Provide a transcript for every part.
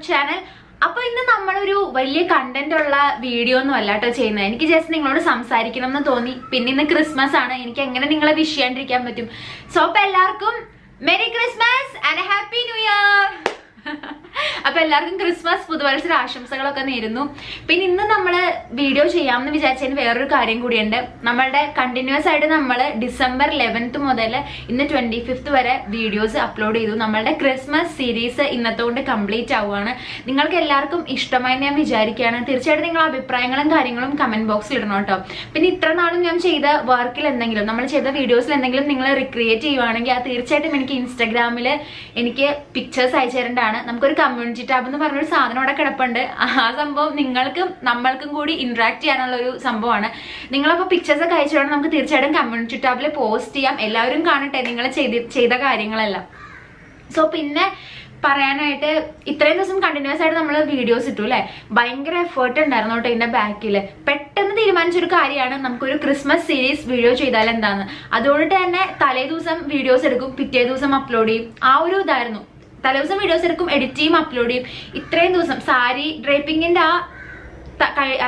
Channel അപ്പൊ ഇന്ന് നമ്മളൊരു വലിയ കണ്ടന്റ് ഉള്ള വീഡിയോ ഒന്നും അല്ല കേട്ടോ ചെയ്യുന്നത്. എനിക്ക് ജസ്റ്റ് നിങ്ങളോട് സംസാരിക്കണം എന്ന് തോന്നി. പിന്നെ ഇന്ന് ക്രിസ്മസ് ആണ്. എനിക്ക് എങ്ങനെ നിങ്ങളെ വിഷ് ചെയ്യാണ്ടിരിക്കാൻ പറ്റും. സോ അപ്പൊ എല്ലാവർക്കും മെരി ക്രിസ്മസ് എല്ലാവർക്കും ക്രിസ്മസ് പുതുവത്സര ആശംസകളൊക്കെ നേരുന്നു. പിന്നെ ഇന്ന് നമ്മൾ വീഡിയോ ചെയ്യാമെന്ന് വിചാരിച്ചതിന് വേറൊരു കാര്യം കൂടിയുണ്ട്. നമ്മളുടെ കണ്ടിന്യൂസ് ആയിട്ട് നമ്മൾ ഡിസംബർ ലെവൻത്ത് മുതൽ ഇന്ന് ട്വന്റി ഫിഫ്ത്ത് വരെ വീഡിയോസ് അപ്ലോഡ് ചെയ്തു. നമ്മളുടെ ക്രിസ്മസ് സീരീസ് ഇന്നത്തെ കൊണ്ട് കംപ്ലീറ്റ് ആവുകയാണ്. നിങ്ങൾക്ക് എല്ലാവർക്കും ഇഷ്ടമായി ഞാൻ വിചാരിക്കുകയാണ്. തീർച്ചയായിട്ടും നിങ്ങൾ അഭിപ്രായങ്ങളും കാര്യങ്ങളും കമന്റ് ബോക്സിൽ ഇടണം കേട്ടോ. പിന്നെ ഇത്ര നാളും ഞാൻ ചെയ്ത വർക്കിൽ എന്തെങ്കിലും നമ്മൾ ചെയ്ത വീഡിയോസിൽ എന്തെങ്കിലും നിങ്ങൾ റിക്രിയേറ്റ് ചെയ്യുവാണെങ്കിൽ ആ തീർച്ചയായിട്ടും എനിക്ക് ഇൻസ്റ്റാഗ്രാമിൽ എനിക്ക് പിക്ചേഴ്സ് അയച്ചു തരേണ്ടതാണ്. നമുക്കൊരു കമ്മ്യൂണിറ്റി ടാബ് എന്ന് പറഞ്ഞൊരു സാധനം അവിടെ കിടപ്പുണ്ട്. ആ സംഭവം നിങ്ങൾക്കും നമ്മൾക്കും കൂടി ഇന്ററാക്ട് ചെയ്യാനുള്ള ഒരു സംഭവമാണ്. നിങ്ങളപ്പോൾ പിക്ചേഴ്സ് ഒക്കെ അയച്ചുകൊണ്ട് നമുക്ക് തീർച്ചയായിട്ടും കമ്മ്യൂണിറ്റി ടാബിൽ പോസ്റ്റ് ചെയ്യാം. എല്ലാവരും കാണട്ടെ നിങ്ങൾ ചെയ്ത് ചെയ്ത കാര്യങ്ങളെല്ലാം. സോ പിന്നെ പറയാനായിട്ട് ഇത്രയും ദിവസം കണ്ടിന്യൂസ് ആയിട്ട് നമ്മൾ വീഡിയോസ് ഇട്ടു അല്ലെ? ഭയങ്കര എഫേർട്ട് ഉണ്ടായിരുന്നു കേട്ടോ ഇതിന്റെ ബാക്കിൽ പെട്ടെന്ന് തീരുമാനിച്ചൊരു കാര്യമാണ് നമുക്കൊരു ക്രിസ്മസ് സീരീസ് വീഡിയോ ചെയ്താൽ എന്താന്ന്. അതുകൊണ്ട് തന്നെ തലേ ദിവസം വീഡിയോസ് എടുക്കും പിറ്റേ ദിവസം അപ്ലോഡ് ചെയ്യും. ആ ഒരു ഇതായിരുന്നു. തലേ ദിവസം വീഡിയോസ് എടുക്കും എഡിറ്റ് ചെയ്യും അപ്ലോഡ് ചെയ്യും. ഇത്രയും ദിവസം സാരി ഡ്രേപ്പിങ്ങിന്റെ ആ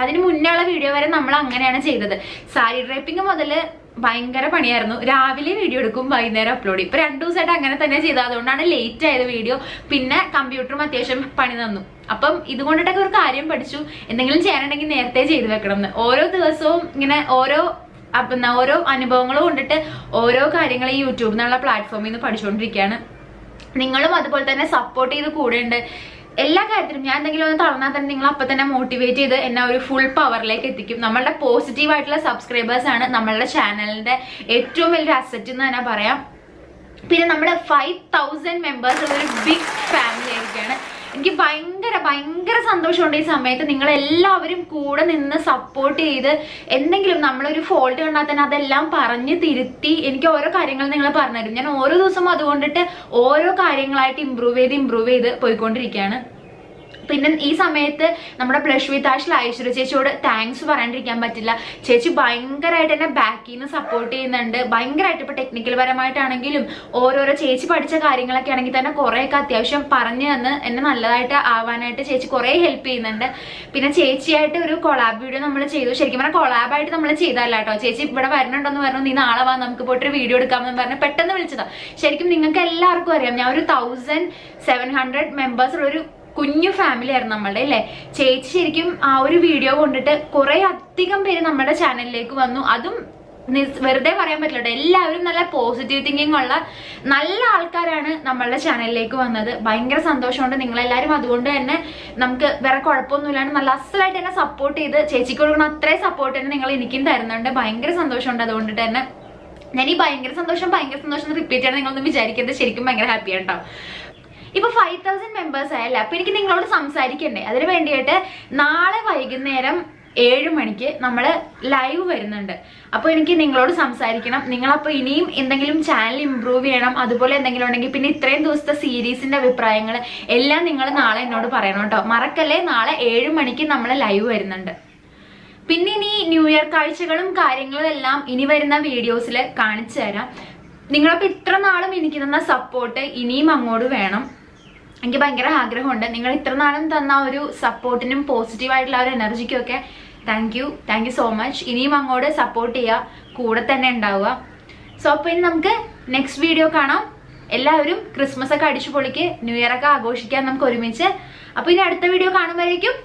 അതിന് മുന്നേ ഉള്ള വീഡിയോ വരെ നമ്മൾ അങ്ങനെയാണ് ചെയ്തത്. സാരി ഡ്രൈപ്പിംഗ് മുതൽ ഭയങ്കര പണിയായിരുന്നു. രാവിലെ വീഡിയോ എടുക്കും വൈകുന്നേരം അപ്ലോഡ് ചെയ്യും. ഇപ്പൊ രണ്ടു ദിവസമായിട്ട് അങ്ങനെ തന്നെ ചെയ്തത്. അതുകൊണ്ടാണ് ലേറ്റ് ആയത് വീഡിയോ പിന്നെ കമ്പ്യൂട്ടറും അത്യാവശ്യം പണി തന്നു. അപ്പം ഇതുകൊണ്ടിട്ടൊക്കെ ഒരു കാര്യം പഠിച്ചു. എന്തെങ്കിലും ചെയ്യാനുണ്ടെങ്കിൽ നേരത്തെ ചെയ്തു വെക്കണം എന്ന്. ഓരോ ദിവസവും ഇങ്ങനെ ഓരോ ഓരോ അനുഭവങ്ങളും കൊണ്ടിട്ട് ഓരോ കാര്യങ്ങൾ ഈ യൂട്യൂബിൽ നിന്നുള്ള പ്ലാറ്റ്ഫോമിൽ നിന്ന് പഠിച്ചുകൊണ്ടിരിക്കുകയാണ്. നിങ്ങളും അതുപോലെ തന്നെ സപ്പോർട്ട് ചെയ്ത് കൂടെയുണ്ട്. എല്ലാ കാര്യത്തിലും ഞാൻ എന്തെങ്കിലും ഒന്ന് തളർന്നാൽ തന്നെ നിങ്ങൾ അപ്പൊ തന്നെ മോട്ടിവേറ്റ് ചെയ്ത് എന്നെ ഒരു ഫുൾ പവറിലേക്ക് എത്തിക്കും. നമ്മളുടെ പോസിറ്റീവ് ആയിട്ടുള്ള സബ്സ്ക്രൈബേഴ്സ് ആണ് നമ്മളുടെ ചാനലിന്റെ ഏറ്റവും വലിയൊരു അസറ്റ് എന്ന് തന്നെ പറയാം. പിന്നെ നമ്മുടെ ഫൈവ് തൗസൻഡ് മെമ്പേഴ്സ് ഒരു ബിഗ് ഫാമിലി ആയിരിക്കാണ്. എനിക്ക് ഭയങ്കര ഭയങ്കര സന്തോഷമുണ്ട് ഈ സമയത്ത് നിങ്ങൾ എല്ലാവരും കൂടെ നിന്ന് സപ്പോർട്ട് ചെയ്ത് എന്തെങ്കിലും നമ്മളൊരു ഫോൾട്ട് കണ്ടാൽ തന്നെ അതെല്ലാം പറഞ്ഞ് തിരുത്തി എനിക്ക് ഓരോ കാര്യങ്ങൾ നിങ്ങൾ പറഞ്ഞുതരും. ഞാൻ ഓരോ ദിവസവും അതുകൊണ്ടിട്ട് ഓരോ കാര്യങ്ങളായിട്ട് ഇമ്പ്രൂവ് ചെയ്ത് ഇമ്പ്രൂവ് ചെയ്ത് പോയിക്കൊണ്ടിരിക്കുകയാണ്. പിന്നെ ഈ സമയത്ത് നമ്മുടെ ബ്ലഷ് വിത്ത് ആഷിൽ ഐശ്വര്യ ചേച്ചിയോട് താങ്ക്സ് പറയാണ്ടിരിക്കാൻ പറ്റില്ല. ചേച്ചി ഭയങ്കരമായിട്ട് എന്നെ ബാക്കിൽ നിന്ന് സപ്പോർട്ട് ചെയ്യുന്നുണ്ട്. ഭയങ്കരമായിട്ട് ഇപ്പൊ ടെക്നിക്കൽ പരമായിട്ടാണെങ്കിലും ഓരോരോ ചേച്ചി പഠിച്ച കാര്യങ്ങളൊക്കെ ആണെങ്കിൽ തന്നെ കുറേയൊക്കെ അത്യാവശ്യം പറഞ്ഞു തന്ന് എന്നെ നല്ലതായിട്ട് ആവാനായിട്ട് ചേച്ചി കുറേ ഹെൽപ്പ് ചെയ്യുന്നുണ്ട്. പിന്നെ ചേച്ചിയായിട്ട് ഒരു കൊളാബ് വീഡിയോ നമ്മൾ ചെയ്തു. ശരിക്കും പറഞ്ഞാൽ കൊളാബായിട്ട് നമ്മൾ ചെയ്തല്ല കേട്ടോ. ചേച്ചി ഇവിടെ വരണുണ്ടെന്ന് പറഞ്ഞു നീ നാളെ വാ നമുക്ക് പോയിട്ട് ഒരു വീഡിയോ എടുക്കാമെന്ന് പറഞ്ഞ് പെട്ടെന്ന് വിളിച്ചതാണ് ശരിക്കും നിങ്ങൾക്ക് എല്ലാവർക്കും അറിയാം. ഞാൻ ഒരു തൗസൻഡ് സെവൻ ഹൺഡ്രഡ് മെമ്പേഴ്സ് ഒരു കുഞ്ഞു ഫാമിലി ആയിരുന്നു നമ്മളുടെ അല്ലേ? ചേച്ചി ശരിക്കും ആ ഒരു വീഡിയോ കൊണ്ടിട്ട് കുറെ അധികം പേര് നമ്മുടെ ചാനലിലേക്ക് വന്നു. അതും വെറുതെ പറയാൻ പറ്റില്ല എല്ലാവരും നല്ല പോസിറ്റീവ് തിങ്കിങ് ഉള്ള നല്ല ആൾക്കാരാണ് നമ്മളുടെ ചാനലിലേക്ക് വന്നത്. ഭയങ്കര സന്തോഷമുണ്ട്. നിങ്ങളെല്ലാവരും അതുകൊണ്ട് തന്നെ നമുക്ക് വേറെ കുഴപ്പമൊന്നുമില്ലാണ്ട് നല്ല അസലായിട്ട് തന്നെ സപ്പോർട്ട് ചെയ്ത് ചേച്ചിക്ക് കൊടുക്കുന്ന അത്രയും സപ്പോർട്ട് തന്നെ നിങ്ങൾ എനിക്കും തരുന്നുണ്ട്. ഭയങ്കര സന്തോഷമുണ്ട് അതുകൊണ്ട് തന്നെ. ഞാൻ ഈ ഭയങ്കര സന്തോഷം ഭയങ്കര സന്തോഷം റിപ്പീറ്റ് ചെയ്യണം നിങ്ങളൊന്നും വിചാരിക്കരുത്. ശരിക്കും ഭയങ്കര ഹാപ്പിയാണ് കേട്ടോ ഇപ്പൊ ഫൈവ് തൗസൻഡ് മെമ്പേഴ്സ് ആയല്ലേ? അപ്പൊ എനിക്ക് നിങ്ങളോട് സംസാരിക്കണ്ടേ? അതിന് വേണ്ടിയിട്ട് നാളെ വൈകുന്നേരം ഏഴ് മണിക്ക് നമ്മൾ ലൈവ് വരുന്നുണ്ട്. അപ്പോൾ എനിക്ക് നിങ്ങളോട് സംസാരിക്കണം. നിങ്ങളപ്പോൾ ഇനിയും എന്തെങ്കിലും ചാനൽ ഇമ്പ്രൂവ് ചെയ്യണം അതുപോലെ എന്തെങ്കിലും ഉണ്ടെങ്കിൽ പിന്നെ ഇത്രയും ദിവസത്തെ സീരീസിന്റെ അഭിപ്രായങ്ങൾ എല്ലാം നിങ്ങൾ നാളെ എന്നോട് പറയണം കേട്ടോ. മറക്കല്ലേ? നാളെ ഏഴ് മണിക്ക് നമ്മൾ ലൈവ് വരുന്നുണ്ട്. പിന്നെ ഇനി ന്യൂ ഇയർ കാഴ്ചകളും കാര്യങ്ങളും എല്ലാം ഇനി വരുന്ന വീഡിയോസിൽ കാണിച്ചു തരാം. നിങ്ങളപ്പോൾ ഇത്ര നാളും എനിക്ക് തന്ന സപ്പോർട്ട് ഇനിയും അങ്ങോട്ട് വേണം. എനിക്ക് ഭയങ്കര ആഗ്രഹമുണ്ട്. നിങ്ങൾ ഇത്ര നാളും തന്ന ഒരു സപ്പോർട്ടിനും പോസിറ്റീവ് ആയിട്ടുള്ള ഒരു എനർജിക്കും ഒക്കെ thank you thank you so much ഇനിയും അങ്ങോട്ട് സപ്പോർട്ട് ചെയ്യുക. കൂടെ തന്നെ ഉണ്ടാവുക. സോ അപ്പോൾ ഇനി നമുക്ക് നെക്സ്റ്റ് വീഡിയോ കാണാം. എല്ലാവരും ക്രിസ്മസ് ഒക്കെ അടിച്ചു പൊളിക്ക് ന്യൂ ഇയർ ഒക്കെ ആഘോഷിക്കാൻ നമുക്ക് ഒരുമിച്ച്. അപ്പോൾ ഇനി അടുത്ത വീഡിയോ കാണുമ്പോഴേക്കും